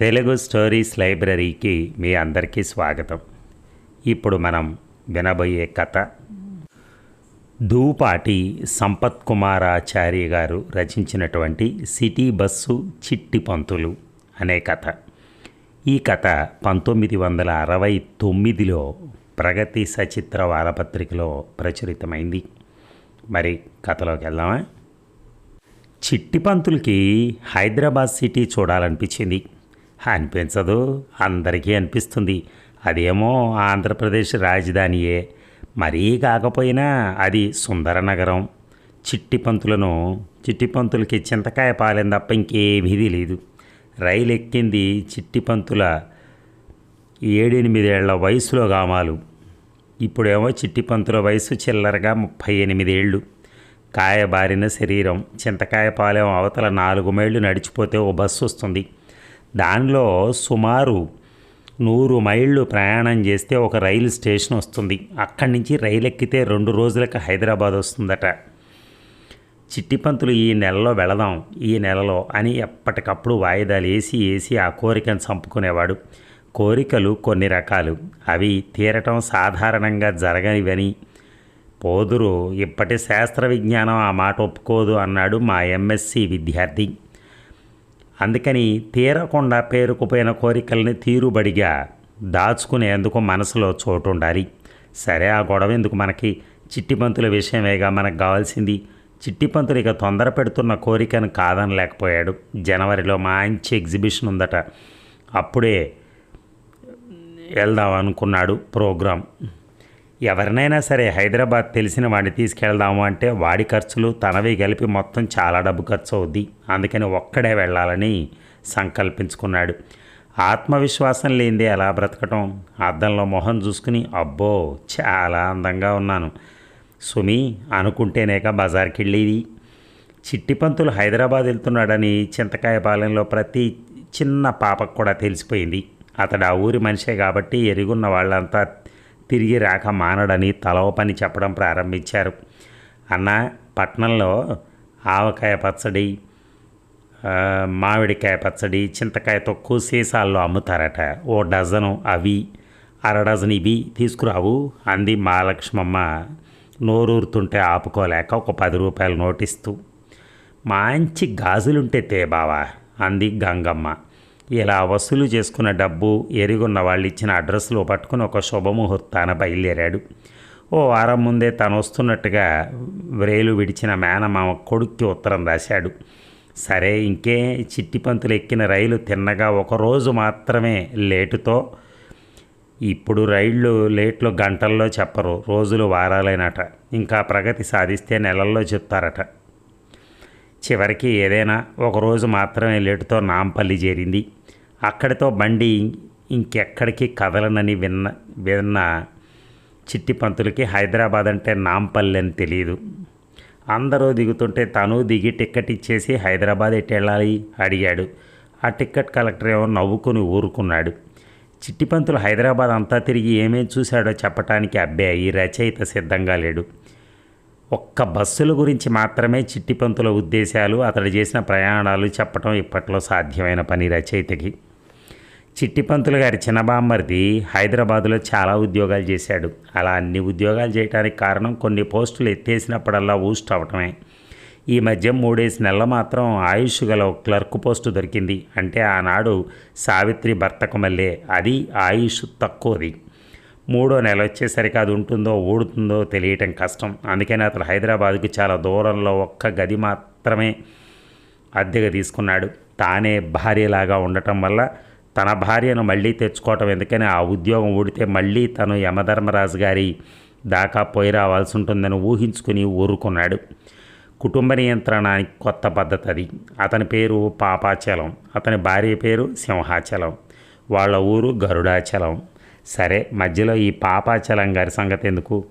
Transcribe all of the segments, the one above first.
Telugu stories లైబ్రరీకి మీ అందరికీ స్వాగతం. ఇప్పుడు మనం వినబోయే కథ దూపాటి సంపత్ కుమారాచార్య గారు రచించినటువంటి సిటీ బస్సు చిట్టి పంతులు అనే కథ. ఈ కథ పంతొమ్మిది వందల అరవై తొమ్మిదిలో ప్రగతి సచిత్ర వారపత్రికలో ప్రచురితమైంది. మరి కథలోకి వెళ్దామా? చిట్టి పంతులకి హైదరాబాద్ సిటీ చూడాలనిపించింది. అనిపించదు. అందరికీ అనిపిస్తుంది. అదేమో ఆంధ్రప్రదేశ్ రాజధానియే. మరీ కాకపోయినా అది సుందర నగరం. చిట్టి పంతులను చిట్టి పంతులకి చింతకాయ పాలెం తప్ప ఇంకేమీ తెలియదు రైలు ఎక్కింది చిట్టి పంతుల ఏడెనిమిదేళ్ళ వయసులో గామాలు. ఇప్పుడేమో చిట్టి పంతుల వయసు చిల్లరగా ముప్పై ఎనిమిదేళ్ళు కాయబారిన శరీరం చింతకాయ పాలెం అవతల నాలుగు మైళ్ళు నడిచిపోతే ఓ బస్సు వస్తుంది. దానిలో సుమారు నూరు మైళ్ళు ప్రయాణం చేస్తే ఒక రైలు స్టేషన్ వస్తుంది. అక్కడి నుంచి రైలు ఎక్కితే రెండు రోజులకు హైదరాబాద్ వస్తుందట. చిట్టిపంతులు ఈ నెలలో వెళదాం ఈ నెలలో అని ఎప్పటికప్పుడు వాయిదాలు వేసి వేసి ఆ కోరికను చంపుకునేవాడు. కోరికలు కొన్ని రకాలు. అవి తీరటం సాధారణంగా జరగనివని. పోదురు ఇప్పటి శాస్త్ర విజ్ఞానం ఆ మాట ఒప్పుకోదు అన్నాడు మా ఎంఎస్సి విద్యార్థి. అందుకని తీరకుండా పేరుకుపోయిన కోరికల్ని తీరుబడిగా దాచుకునేందుకు మనసులో చోటు ఉండాలి సరే ఆ గొడవ ఎందుకు మనకి? చిట్టిపంతుల విషయమేగా మనకు కావాల్సింది. చిట్టిపంతులు ఇక తొందర పెడుతున్న కోరికను కాదనలేకపోయాడు జనవరిలో మంచి ఎగ్జిబిషన్ ఉందట. అప్పుడే వెళ్దాం అనుకున్నాడు ప్రోగ్రాం. ఎవరినైనా సరే హైదరాబాద్ తెలిసిన వాడిని తీసుకెళ్దాము అంటే వాడి ఖర్చులు తనవి కలిపి మొత్తం చాలా డబ్బు ఖర్చు అవుద్ది అందుకని ఒక్కడే వెళ్ళాలని సంకల్పించుకున్నాడు. ఆత్మవిశ్వాసం లేనిదే ఎలా బ్రతకటం? అద్దంలో మొహం చూసుకుని అబ్బో చాలా అందంగా ఉన్నాను. సుమి అనుకుంటేనేక బజార్కి వెళ్ళేది చిట్టిపంతులు హైదరాబాద్ వెళ్తున్నాడని చింతకాయ పాలెంలో ప్రతి చిన్న పాపకు కూడా తెలిసిపోయింది. అతడు ఆ ఊరి మనిషే కాబట్టి ఎరుగున్న వాళ్ళంతా తిరిగి రాక మానడని తలవ పని చెప్పడం ప్రారంభించారు. అన్న పట్నంలో ఆవకాయ పచ్చడి మామిడికాయ పచ్చడి చింతకాయ తొక్కు సీసాల్లో అమ్ముతారట. ఓ డజను అవి అర డజన్ ఇవి తీసుకురావు అంది మహాలక్ష్మమ్మ. నోరూరుతుంటే ఆపుకోలేక ఒక పది రూపాయలు నోటిస్తూ మంచి గాజులుంటే తే బావా అంది గంగమ్మ. ఇలా వసూలు చేసుకున్న డబ్బు ఎరుగున్న వాళ్ళు ఇచ్చిన అడ్రస్లో పట్టుకుని ఒక శుభముహూర్తాన బయలుదేరాడు. ఓ వారం ముందే తను వస్తున్నట్టుగా వ్రేలు విడిచిన మేనమామ కొడుక్కి ఉత్తరం రాశాడు. సరే ఇంకే చిట్టి పంతులు ఎక్కిన రైలు తిన్నగా ఒకరోజు మాత్రమే లేటుతో ఇప్పుడు రైళ్ళు లేట్లు గంటల్లో చెప్పరు రోజులు వారాలైనట. ఇంకా ప్రగతి సాధిస్తే నెలల్లో చెప్తారట. చివరికి ఏదైనా ఒకరోజు మాత్రమే లేటుతో నాంపల్లి చేరింది. అక్కడితో బండి ఇంకెక్కడికి కదలనని విన్న విన్న చిట్టి పంతులకి హైదరాబాద్ అంటే నాంపల్లి అని తెలియదు అందరూ దిగుతుంటే తను దిగి టిక్కెట్ ఇచ్చేసి హైదరాబాద్ ఎట్టి వెళ్ళాలి? అడిగాడు. ఆ టిక్కెట్ కలెక్టర్ ఏమో నవ్వుకుని ఊరుకున్నాడు. చిట్టిపంతులు హైదరాబాద్ అంతా తిరిగి ఏమేం చూశాడో చెప్పటానికి అబ్బే ఈ రచయిత సిద్ధంగా లేడు. ఒక్క బస్సుల గురించి మాత్రమే చిట్టిపంతుల ఉద్దేశాలు అతడు చేసిన ప్రయాణాలు చెప్పటం ఇప్పట్లో సాధ్యమైన పని రచయితకి. చిట్టిపంతులు గారి చిన్నబామ్మర్ది హైదరాబాదులో చాలా ఉద్యోగాలు చేశాడు. అలా అన్ని ఉద్యోగాలు చేయడానికి కారణం కొన్ని పోస్టులు ఎత్తేసినప్పుడల్లా ఊస్ట్ అవటమే. ఈ మధ్య మూడేసి నెలల మాత్రం ఆయుష్ గల క్లర్క్ పోస్టు దొరికింది. అంటే ఆనాడు సావిత్రి భర్తకు మళ్ళీ అది ఆయుష్ తక్కువది. మూడో నెల వచ్చేసరికి అది ఉంటుందో ఊడుతుందో తెలియటం కష్టం. అందుకని అతను హైదరాబాద్కు చాలా దూరంలో ఒక్క గది మాత్రమే అద్దెగా తీసుకున్నాడు. తానే భార్యలాగా ఉండటం వల్ల తన భార్యను మళ్ళీ తెచ్చుకోవటం ఎందుకని ఆ ఉద్యోగం ఊడితే మళ్ళీ తను యమధర్మరాజు గారి దాకా పోయి రావాల్సి ఉంటుందని ఊహించుకుని ఊరుకున్నాడు. కుటుంబ నియంత్రణానికి కొత్త పద్ధతి అది. అతని పేరు పాపాచలం అతని భార్య పేరు సింహాచలం వాళ్ళ ఊరు గరుడాచలం. సరే మధ్యలో ఈ పాపాచలం గారి సంగతి ఎందుకు?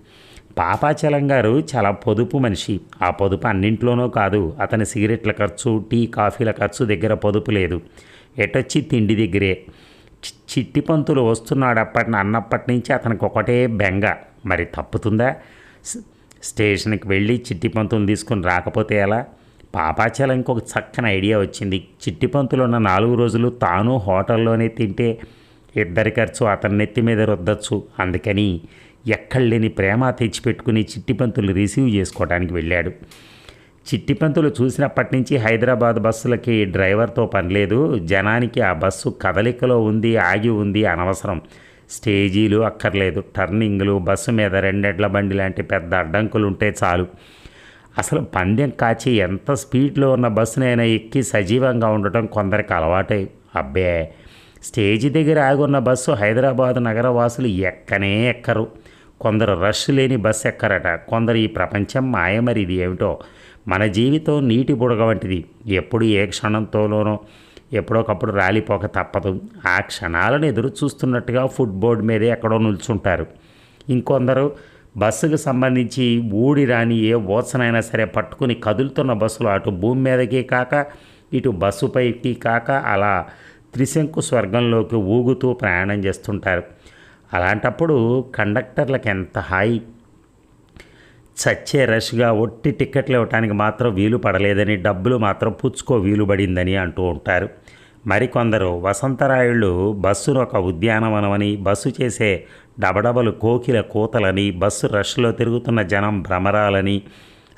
పాపాచలం గారు చాలా పొదుపు మనిషి. ఆ పొదుపు అన్నింట్లోనూ కాదు అతని సిగరెట్ల ఖర్చు టీ కాఫీల ఖర్చు దగ్గర పొదుపు లేదు. ఎటొచ్చి తిండి దగ్గరే? చిట్టి పంతులు వస్తున్నాడు అప్పటి అన్నప్పటి నుంచి అతనికి ఒకటే బెంగ. మరి తప్పుతుందా? స్టేషన్కి వెళ్ళి చిట్టి పంతులు తీసుకుని రాకపోతే ఎలా? పాపాచలం ఇంకొక చక్కని ఐడియా వచ్చింది. చిట్టి పంతులు ఉన్న నాలుగు రోజులు తాను హోటల్లోనే తింటే ఇద్దరి ఖర్చు అతని నెత్తి మీద రుద్దచ్చు. అందుకని ఎక్కడ లేని ప్రేమ తెచ్చిపెట్టుకుని చిట్టి పంతులు రిసీవ్ చేసుకోవడానికి వెళ్ళాడు. చిట్టిపంతులు చూసినప్పటి నుంచి హైదరాబాద్ బస్సులకి డ్రైవర్తో పనిలేదు జనానికి ఆ బస్సు కదలికలో ఉంది ఆగి ఉంది అనవసరం. స్టేజీలు అక్కర్లేదు. టర్నింగ్లు బస్సు మీద రెండెడ్ల బండి లాంటి పెద్ద అడ్డంకులు ఉంటే చాలు. అసలు పందెం కాచి ఎంత స్పీడ్లో ఉన్న బస్సునైనా ఎక్కి సజీవంగా ఉండటం కొందరికి అలవాటై. అబ్బే! స్టేజీ దగ్గర ఆగున్న బస్సు హైదరాబాద్ నగర వాసులు ఎక్కనే ఎక్కరు. కొందరు రష్ లేని బస్సు ఎక్కరట కొందరు ఈ ప్రపంచం మాయ మరి ఇది ఏమిటో? మన జీవితం నీటి బుడగ వంటిది. ఎప్పుడు ఏ క్షణంతోనో ఎప్పుడోకప్పుడు రాలిపోక తప్పదు. ఆ క్షణాలను ఎదురు చూస్తున్నట్టుగా ఫుట్ బోర్డు మీదే ఎక్కడో నిల్చుంటారు. ఇంకొందరు బస్సుకు సంబంధించి ఊడి రాని ఏ ఓసనైనా సరే పట్టుకుని కదులుతున్న బస్సులు అటు భూమి మీదకి కాక ఇటు బస్సుపైకి కాక అలా త్రిశంకు స్వర్గంలోకి ఊగుతూ ప్రయాణం చేస్తుంటారు. అలాంటప్పుడు కండక్టర్లకు ఎంత హాయి చచ్చే రష్గా ఒట్టి టిక్కెట్లు ఇవ్వటానికి మాత్రం వీలు పడలేదని డబ్బులు మాత్రం పుచ్చుకో వీలు పడిందని అంటూ ఉంటారు. మరికొందరు వసంతరాయుళ్ళు బస్సును ఒక ఉద్యానవనమని బస్సు చేసే డబడబలు కోకిల కూతలని బస్సు రష్లో తిరుగుతున్న జనం భ్రమరాలని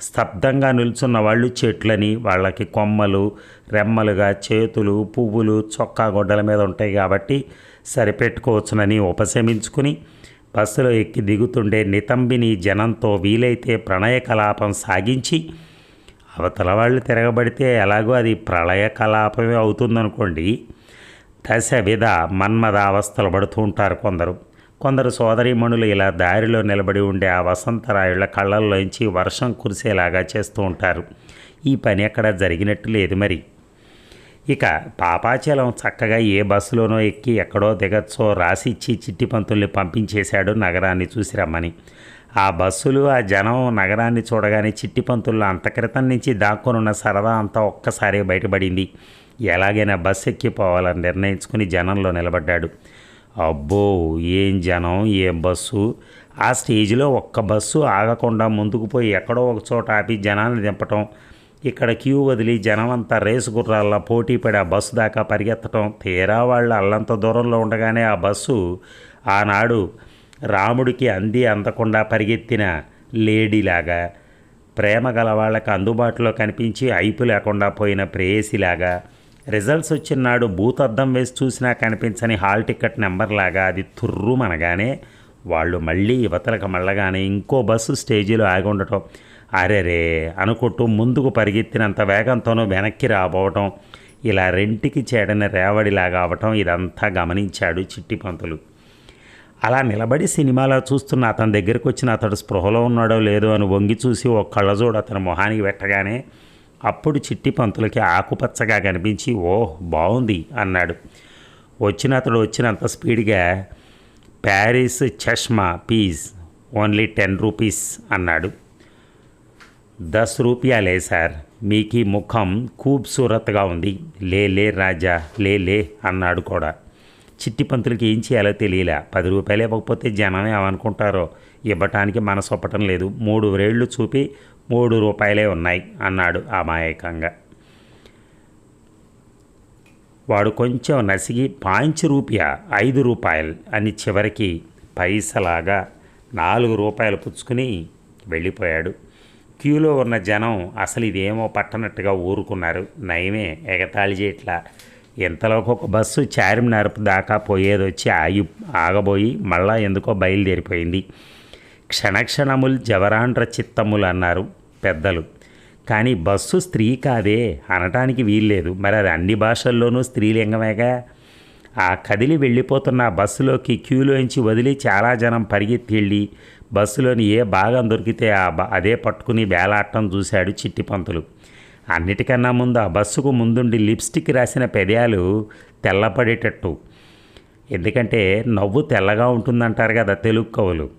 స్తబ్దంగా నిల్చున్న వాళ్ళు చెట్లని వాళ్ళకి కొమ్మలు రెమ్మలుగా చేతులు పువ్వులు చొక్కా గొడ్డల మీద ఉంటాయి కాబట్టి సరిపెట్టుకోవచ్చునని ఉపశమించుకుని బస్సులో ఎక్కి దిగుతుండే నితంబిని జనంతో వీలైతే ప్రణయ కలాపం సాగించి అవతల వాళ్ళు తిరగబడితే ఎలాగో అది ప్రళయ కలాపమే అవుతుందనుకోండి. దశ విధ మన్మద అవస్థలు పడుతూ ఉంటారు కొందరు. కొందరు సోదరీమణులు ఇలా దారిలో నిలబడి ఉండే ఆ వసంతరాయుళ్ళ కళ్ళల్లోంచి వర్షం కురిసేలాగా చేస్తూ ఉంటారు. ఈ పని ఎక్కడ జరిగినట్టు లేదు మరి. ఇక పాపాచలం చక్కగా ఏ బస్సులోనో ఎక్కి ఎక్కడో దిగచ్చో రాసిచ్చి చిట్టి పంతుల్ని పంపించేశాడు నగరాన్ని చూసి రమ్మని. ఆ బస్సులు ఆ జనం నగరాన్ని చూడగానే చిట్టి పంతుల్లో అంతక్రితం నుంచి దాక్కునున్న సరదా అంతా ఒక్కసారి బయటపడింది. ఎలాగైనా బస్సు ఎక్కిపోవాలని నిర్ణయించుకుని జనంలో నిలబడ్డాడు. అబ్బో ఏం జనం ఏం బస్సు? ఆ స్టేజ్లో ఒక్క బస్సు ఆగకుండా ముందుకు పోయి ఎక్కడో ఒక చోట ఆపి జనాన్ని దింపటం ఇక్కడ క్యూ వదిలి జనమంతా రేసు గుర్రాల్లో పోటీ పడి ఆ బస్సు దాకా పరిగెత్తటం తీరా వాళ్ళు అల్లంత దూరంలో ఉండగానే ఆ బస్సు ఆనాడు రాముడికి అంది అందకుండా పరిగెత్తిన లేడీలాగా ప్రేమ గల వాళ్ళకి అందుబాటులో కనిపించి ఐపు లేకుండా పోయిన ప్రేయసిలాగా. రిజల్ట్స్ వచ్చిన నాడు బూత్ అద్దం వేసి చూసినా కనిపించని హాల్ టికెట్ నెంబర్లాగా అది తుర్రుమనగానే వాళ్ళు మళ్ళీ యువతలకు మళ్ళగానే ఇంకో బస్సు స్టేజీలో ఆగి ఉండటం. అరెరే అనుకుంటూ ముందుకు పరిగెత్తినంత వేగంతోనూ వెనక్కి రాబోవటం ఇలా రెంటికి చేడని రేవడిలాగా అవటం ఇదంతా గమనించాడు చిట్టిపంతులు. అలా నిలబడి సినిమాలో చూస్తున్న అతని దగ్గరికి వచ్చిన అతడు స్పృహలో ఉన్నాడో లేదో అని వంగి చూసి ఒక కళ్ళజోడు అతని మొహానికి పెట్టగానే అప్పుడు చిట్టి పంతులకి ఆకుపచ్చగా కనిపించి ఓహ్ బాగుంది అన్నాడు. వచ్చిన అతడు వచ్చినంత స్పీడ్గా ప్యారిస్ చష్మా పీస్ ఓన్లీ టెన్ రూపీస్ అన్నాడు. దస్ రూపాయలే సార్ మీకి ముఖం ఖూబ్సూరత్గా ఉంది లే లే రాజా లే లే అన్నాడు కూడా చిట్టి పంతులకి ఏం చేయాలో తెలియలే పది రూపాయలు ఇవ్వకపోతే జనం ఏమనుకుంటారో ఇవ్వటానికి మనసు ఒప్పటం లేదు మూడు వేళ్ళు చూపి మూడు రూపాయలే ఉన్నాయి అన్నాడు అమాయకంగా వాడు కొంచెం నసిగి పాంచ్ రూపాయ ఐదు రూపాయలు అని చివరికి పైసలాగా నాలుగు రూపాయలు పుచ్చుకుని వెళ్ళిపోయాడు క్యూలో ఉన్న జనం అసలు ఇదేమో పట్టనట్టుగా ఊరుకున్నారు. నయమే ఎగతాళి చేయట్లా ఇంతలోకి ఒక బస్సు చార్మినార్ దాకా పోయేదొచ్చి ఆగి ఆగబోయి మళ్ళా ఎందుకో బయలుదేరిపోయింది. క్షణక్షణములు జవరాండ్ర చిత్తములు అన్నారు పెద్దలు. కానీ బస్సు స్త్రీ కాదే అనటానికి వీల్లేదు. మరి అది అన్ని భాషల్లోనూ స్త్రీలింగమేగా? ఆ కదిలి వెళ్ళిపోతున్న బస్సులోకి క్యూలోంచి వదిలి చాలా జనం పరిగెత్తి వెళ్ళి బస్సులోని ఏ భాగం దొరికితే ఆ అదే పట్టుకుని వేలాడటం చూశాడు చిట్టిపంతులు అన్నిటికన్నా ముందు ఆ బస్సుకు ముందుండి లిప్స్టిక్ రాసిన పెదాలు తెల్లపడేటట్టు. ఎందుకంటే నవ్వు తెల్లగా ఉంటుందంటారు కదా తెలుగు కవులు.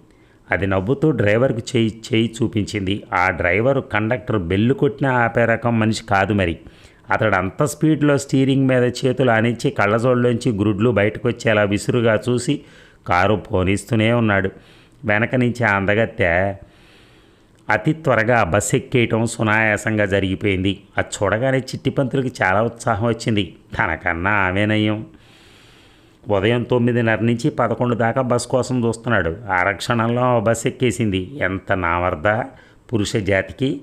అది నవ్వుతూ డ్రైవర్కు చేయి చేయి చూపించింది. ఆ డ్రైవరు కండక్టర్ బెల్లు కొట్టిన ఆపే రకం మనిషి కాదు మరి. అతడు అంత స్పీడ్లో స్టీరింగ్ మీద చేతులు ఆనించి కళ్ళజోళ్ళలోంచి గ్రుడ్లు బయటకు వచ్చేలా విసురుగా చూసి కారు పోనిస్తూనే ఉన్నాడు. వెనక నుంచి ఆ అందగత్తె అతి త్వరగా బస్సు ఎక్కేయటం సునాయాసంగా జరిగిపోయింది. అది చూడగానే చిట్టిపంతులకి చాలా ఉత్సాహం వచ్చింది. తనకన్నా ఆమెనయం ఉదయం తొమ్మిదిన్నర నుంచి పదకొండు దాకా బస్ కోసం చూస్తున్నాడు. ఆరక్షణంలో బస్ ఎక్కేసింది ఎంత నావర్ద పురుష జాతికి.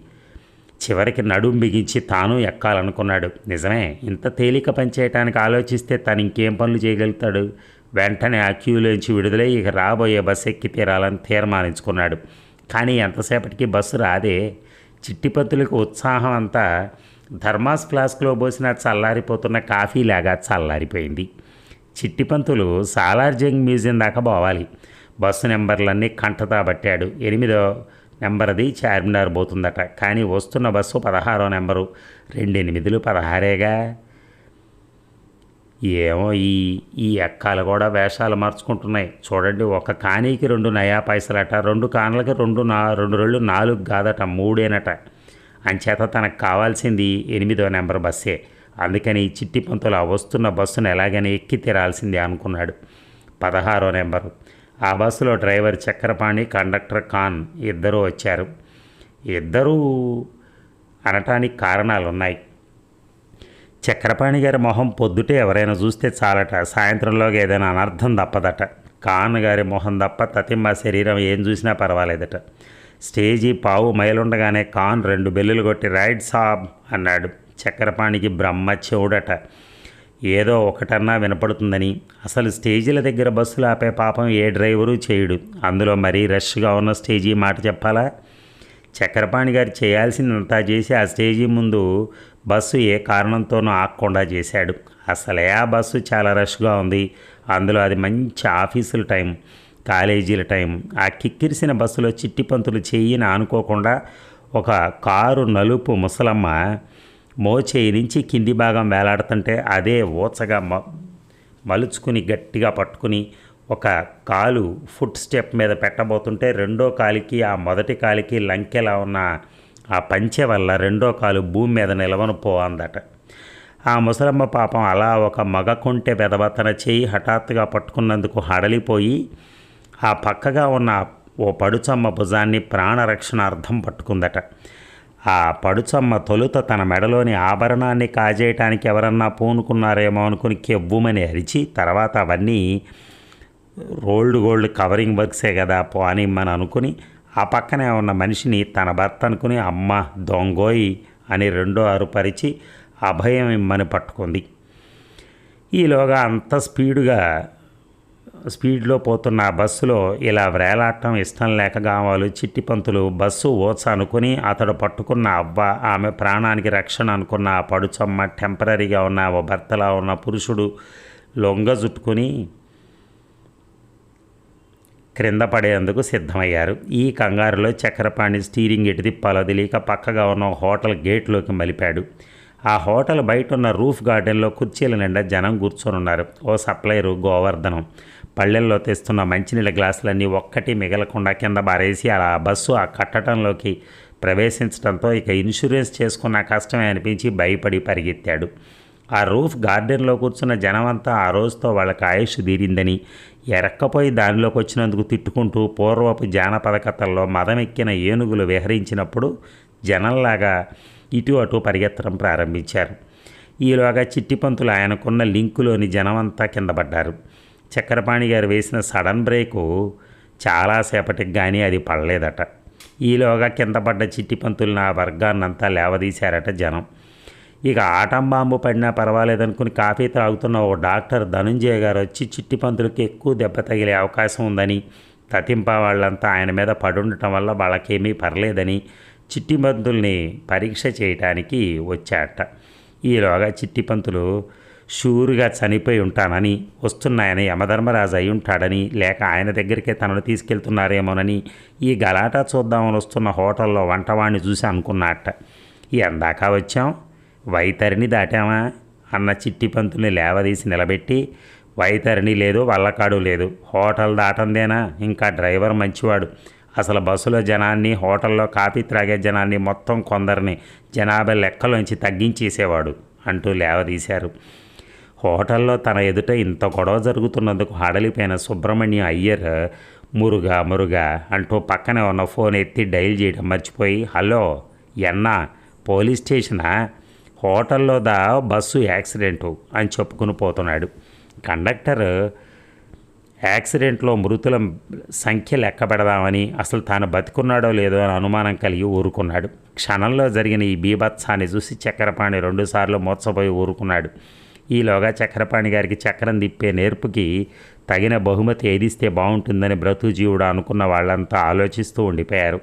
చివరికి నడుం బిగించి తాను ఎక్కాలనుకున్నాడు. నిజమే ఇంత తేలిక పనిచేయటానికి ఆలోచిస్తే తను ఇంకేం పనులు చేయగలుగుతాడు? వెంటనే ఆ క్యూలోంచి విడుదలై ఇక రాబోయే బస్సు ఎక్కి తీరాలని తీర్మానించుకున్నాడు. కానీ ఎంతసేపటికి బస్సు రాదే. చిట్టిపత్తులకు ఉత్సాహం అంతా ధర్మాస్ ఫ్లాస్క్లో పోసిన చల్లారిపోతున్న కాఫీలాగా చల్లారిపోయింది. చిట్టిపంతులు సాలార్జంగ్ మ్యూజియం దాకా పోవాలి. బస్సు నెంబర్లన్నీ కంటతా పట్టాడు. ఎనిమిదో నెంబర్ది చార్మినార్ పోతుందట. కానీ వస్తున్న బస్సు పదహారో నెంబరు. రెండు ఎనిమిదిలు పదహారేగా? ఏమో ఈ ఈ ఎక్కాలు కూడా వేషాలు మార్చుకుంటున్నాయి. చూడండి ఒక కానీకి రెండు నయా పైసలట రెండు కానులకి రెండు నా రెండు రెండు నాలుగు కాదట మూడేనట. అంచేత తనకు కావాల్సింది ఎనిమిదో నెంబర్ బస్సే. అందుకని ఈ చిట్టి పంతులు ఆ వస్తున్న బస్సును ఎలాగైనా ఎక్కి తీరాల్సిందే అనుకున్నాడు. పదహారో నెంబరు. ఆ బస్సులో డ్రైవర్ చక్రపాణి కండక్టర్ ఖాన్ ఇద్దరూ వచ్చారు. ఇద్దరూ అనటానికి కారణాలు ఉన్నాయి చక్రపాణి గారి మొహం పొద్దుటే ఎవరైనా చూస్తే చాలట. సాయంత్రంలోగా ఏదైనా అనర్థం తప్పదట. ఖాన్ గారి మొహం తప్ప తతిమ్మ శరీరం ఏం చూసినా పర్వాలేదట. స్టేజీ పావు మైలుండగానే ఖాన్ రెండు బెల్లులు కొట్టి రైడ్ సాబ్ అన్నాడు. చక్రపాణికి బ్రహ్మ చెవుడట. ఏదో ఒకటన్నా వినపడుతుందని. అసలు స్టేజీల దగ్గర బస్సులు ఆపే పాపం ఏ డ్రైవరు చేయుడు. అందులో మరీ రష్గా ఉన్న స్టేజీ మాట చెప్పాలా? చక్రపాణి గారు చేయాల్సిందంతా చేసి ఆ స్టేజీ ముందు బస్సు ఏ కారణంతోనూ ఆగకుండా చేశాడు. అసలే ఆ బస్సు చాలా రష్గా ఉంది. అందులో అది మంచి ఆఫీసుల టైం కాలేజీల టైం. ఆ కిక్కిరిసిన బస్సులో చిట్టి పంతులు చెయ్యిని ఆనుకోకుండా ఒక కారు నలుపు ముసలమ్మ మోచేయి నుంచి కింది భాగం వేలాడుతుంటే అదే ఊచగా మ మలుచుకుని గట్టిగా పట్టుకుని ఒక కాలు ఫుట్ స్టెప్ మీద పెట్టబోతుంటే రెండో కాలికి ఆ మొదటి కాలికి లంకెలా ఉన్న ఆ పంచె వల్ల రెండో కాలు భూమి మీద నిలవను పోందట ఆ ముసలమ్మ పాపం అలా ఒక మగ కొంటె వెదవ తన చేయి హఠాత్తుగా పట్టుకున్నందుకు హడలిపోయి ఆ పక్కగా ఉన్న ఓ పడుచమ్మ భుజాన్ని ప్రాణరక్షణార్థం పట్టుకుందట. ఆ పడుచమ్మ తొలుత తన మెడలోని ఆభరణాన్ని కాజేయటానికి ఎవరన్నా పూనుకున్నారేమో అనుకుని కెవ్వుమని అరిచి తర్వాత అవన్నీ రోల్డ్ గోల్డ్ కవరింగ్ వర్క్సే కదా పోనిమ్మని అనుకుని ఆ పక్కనే ఉన్న మనిషిని తన భర్త అనుకుని అమ్మ దొంగోయి అని రెండో అరుపరిచి అభయం ఇమ్మని పట్టుకుంది. ఈలోగా అంత స్పీడుగా స్పీడ్లో పోతున్న ఆ బస్సులో ఇలా వ్రేలాడటం ఇష్టం లేక చిట్టిపంతులు బస్సు ఓచ అనుకుని అతడు పట్టుకున్న అవ్వ ఆమె ప్రాణానికి రక్షణ అనుకున్న ఆ పడుచమ్మ టెంపరీగా ఉన్న ఓ భర్తలా ఉన్న పురుషుడు లొంగ జుట్టుకుని క్రింద పడేందుకు సిద్ధమయ్యారు. ఈ కంగారులో చక్రపాణి స్టీరింగ్ ఎటు తిప్పాలో తెలియక పక్కగా ఉన్న హోటల్ గేట్లోకి మలిపాడు. ఆ హోటల్ బయట ఉన్న రూఫ్ గార్డెన్లో కుర్చీల నిండా జనం కూర్చొని ఉన్నారు ఓ సప్లైరు గోవర్ధనం. పళ్ళెల్లో తెస్తున్న మంచినీళ్ళ గ్లాసులన్నీ ఒక్కటి మిగలకుండా కింద బారేసి అలా బస్సు ఆ కట్టడంలోకి ప్రవేశించడంతో ఇక ఇన్సూరెన్స్ చేసుకున్న కష్టమే అనిపించి భయపడి పరిగెత్తాడు. ఆ రూఫ్ గార్డెన్లో కూర్చున్న జనమంతా ఆ రోజుతో వాళ్ళకి ఆయుష్ తీరిందని ఎరక్కపోయి దానిలోకి వచ్చినందుకు తిట్టుకుంటూ పూర్వపు జానపద కథల్లో మదమెక్కిన ఏనుగులు విహరించినప్పుడు జనంలాగా ఇటు అటు పరిగెత్తడం ప్రారంభించారు. ఈలోగా చిట్టిపంతులు ఆయనకున్న లింకులోని జనమంతా కింద పడ్డారు. చక్రపాణి గారు వేసిన సడన్ బ్రేకు చాలాసేపటికి కానీ అది పడలేదట. ఈలోగా కింద పడ్డ చిట్టిపంతులను నా వర్గాన్నంతా లేవదీశారట జనం. ఇక ఆటం బాంబు పడినా పర్వాలేదనుకుని కాఫీ తాగుతున్న ఓ డాక్టర్ ధనుంజయ గారు వచ్చి చిట్టిపంతులకి ఎక్కువ దెబ్బ తగిలే అవకాశం ఉందని తతింప వాళ్ళంతా ఆయన మీద పడుండటం వల్ల వాళ్ళకేమీ పర్లేదని చిట్టిపంతుల్ని పరీక్ష చేయటానికి వచ్చాట ఈలోగా చిట్టిపంతులు షూరుగా చనిపోయి ఉంటానని వస్తున్నాయని యమధర్మరాజు అయి ఉంటాడని లేక ఆయన దగ్గరికే తనను తీసుకెళ్తున్నారేమోనని ఈ గలాటా చూద్దామని వస్తున్న హోటల్లో వంటవాణ్ణి చూసి అనుకున్నట్ట ఎందాక వచ్చాం వైతరిని దాటామా అన్న చిట్టి పంతుల్ని లేవదీసి నిలబెట్టి వైతరిని లేదు వల్లకాడు లేదు. హోటల్ దాటందేనా? ఇంకా డ్రైవర్ మంచివాడు. అసలు బస్సులో జనాన్ని హోటల్లో కాఫీ త్రాగే జనాన్ని మొత్తం కొందరిని జనాభా లెక్కలోంచి తగ్గించేసేవాడు అంటూ లేవదీశారు. హోటల్లో తన ఎదుట ఇంత గొడవ జరుగుతున్నందుకు హడలిపోయిన సుబ్రహ్మణ్యం అయ్యర్ మురుగా మురుగా అంటూ పక్కనే ఉన్న ఫోన్ ఎత్తి డైల్ చేయడం మర్చిపోయి హలో ఎన్నా పోలీస్ స్టేషనా? హోటల్లో దా బస్సు యాక్సిడెంటు అని చెప్పుకుని పోతున్నాడు. కండక్టర్ యాక్సిడెంట్లో మృతుల సంఖ్య లెక్క పెడదామని అసలు తాను బతికున్నాడో లేదో అని అనుమానం కలిగి ఊరుకున్నాడు. క్షణంలో జరిగిన ఈ బీభత్సాన్ని చూసి చక్రపాణి రెండుసార్లు మోత్సపోయి ఊరుకున్నాడు. ఈలోగా చక్రపాణి గారికి చక్రం తిప్పే నేర్పుకి తగిన బహుమతి ఏదిస్తే బాగుంటుందని బ్రతుజీవుడు అనుకున్న వాళ్ళంతా ఆలోచిస్తూ ఉండిపోయారు.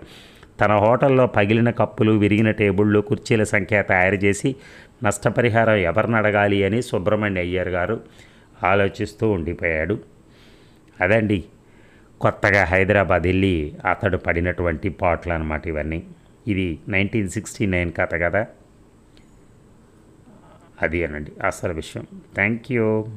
తన హోటల్లో పగిలిన కప్పులు విరిగిన టేబుళ్ళు కుర్చీల సంఖ్య తయారు చేసి నష్టపరిహారం ఎవరిని అడగాలి అని సుబ్రహ్మణ్య అయ్యర్ గారు ఆలోచిస్తూ ఉండిపోయాడు. అదండి కొత్తగా హైదరాబాద్ వెళ్ళి అతడు పడినటువంటి పాటలు అనమాట ఇవన్నీ. ఇది నైన్టీన్ సిక్స్టీ నైన్ కథ కదా. అది అనండి. అసలు విషయం. Thank you